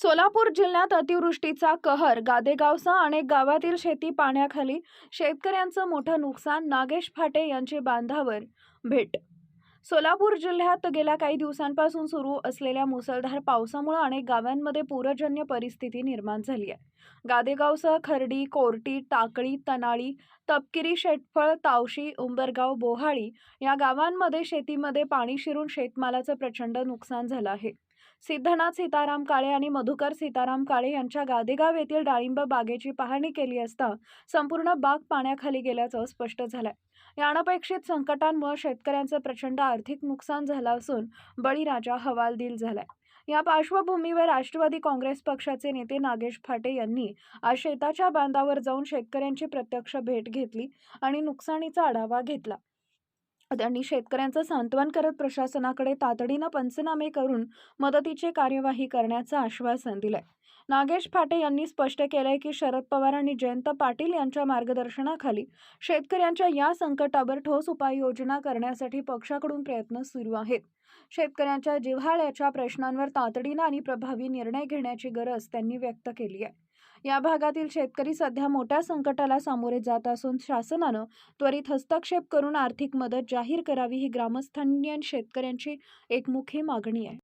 सोलापूर जिल्ह्यात अतिवृष्टीचा कहर गादेगावसह अनेक गावातील शेती पाण्याखाली शेतकऱ्यांचं मोठं नुकसान नागेश फाटे यांची बांधावर भेट सोलापूर जिल्ह्यात गेल्या काही दिवसांपासून सुरू असलेल्या मुसळधार पावसामुळे अनेक गावांमध्ये पूरजन्य परिस्थिती निर्माण झाली आहे. गादेगावसह खर्डी कोरटी टाकळी तनाळी तपकिरी शेटफळ तावशी उंबरगाव बोहाळी या गावांमध्ये शेतीमध्ये पाणी शिरून शेतमालाचं प्रचंड नुकसान झालं आहे. सिद्धनाथ सीताराम काळे आणि मधुकर सीताराम काळे यांच्या गादेगाव येथील डाळिंब बागेची पाहणी केली असता संपूर्ण बाग पाण्याखाली गेल्याचं स्पष्ट झालंय. या अनपेक्षित संकटांमुळे शेतकऱ्यांचं प्रचंड आर्थिक नुकसान झालं असून बळीराजा हवालदिल झालाय. या पार्श्वभूमीवर राष्ट्रवादी काँग्रेस पक्षाचे नेते नागेश फाटे यांनी आज शेताच्या बांधावर जाऊन शेतकऱ्यांची प्रत्यक्ष भेट घेतली आणि नुकसानीचा आढावा घेतला. त्यांनी शेतकऱ्यांचं सांत्वन करत प्रशासनाकडे तातडीनं पंचनामे करून मदतीची कार्यवाही करण्याचं आश्वासन दिलंय. नागेश फाटे यांनी स्पष्ट केलंय की शरद पवार आणि जयंत पाटील यांच्या मार्गदर्शनाखाली शेतकऱ्यांच्या या संकटावर ठोस उपाययोजना करण्यासाठी पक्षाकडून प्रयत्न सुरू आहेत. शेतकऱ्यांच्या जिव्हाळ्याच्या प्रश्नांवर तातडीनं आणि प्रभावी निर्णय घेण्याची गरज त्यांनी व्यक्त केली आहे. या भागातील शेतकरी सध्या मोठ्या संकटाला सामोरे जात असून शासनानं त्वरित हस्तक्षेप करून आर्थिक मदत जाहीर करावी ही ग्रामस्थांनी शेतकऱ्यांची एक मुख्य मागणी आहे.